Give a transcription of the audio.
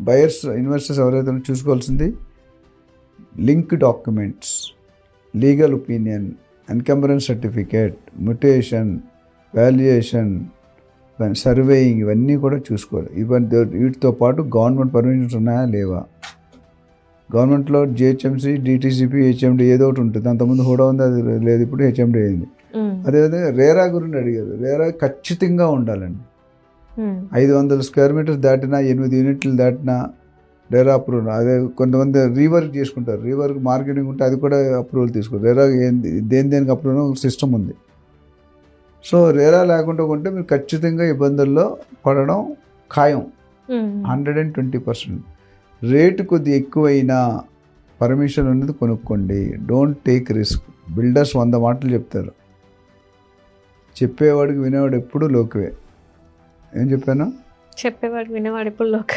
Buyers investors ఎవరైతే చూసుకోవాల్సింది link documents legal opinion encumbrance certificate mutation valuation surveying ఇవన్నీ కూడా చూసుకోవాలి. ఇవన్నీ వీటితో పాటు గవర్నమెంట్ పర్మిషన్స్ ఉన్నాయా? లేవా? గవర్నమెంట్లో జిహెచ్ఎంసీ డిటీసీపీ హెచ్ఎండి ఏదో ఒకటి ఉంటుంది. అంతకుముందు హోడా ఉంది అది లేదు ఇప్పుడు హెచ్ఎండి అయింది. అదేవిధంగా రేరా గురించి అడిగారు. రేరా ఖచ్చితంగా ఉండాలండి. ఐదు వందల స్క్వేర్ మీటర్స్ దాటినా ఎనిమిది యూనిట్లు దాటినా రేరా అప్రూవల్ అదే కొంతమంది రీవర్క్ చేసుకుంటారు. రీవర్క్ మార్కెటింగ్ ఉంటే అది కూడా అప్రూవల్ తీసుకోరు. రేరా ఏంది దేని దేనికి అప్రూవల్ సిస్టమ్ ఉంది. సో రేరా లేకుండా ఉంటే మీరు ఖచ్చితంగా ఇబ్బందుల్లో పడడం ఖాయం. ఉమ్, hundred and twenty percent. Rate కొద్ది ఎక్కువైనా పర్మిషన్ ఉన్నది కొనుక్కోండి. డోంట్ టేక్ రిస్క్ బిల్డర్స్ వంద మాటలు చెప్తారు. చెప్పేవాడికి వినేవాడు ఎప్పుడూ లోకువే. ఏం చెప్పాను? చెప్పేవాడు వినేవాడు ఇప్పుడు లోక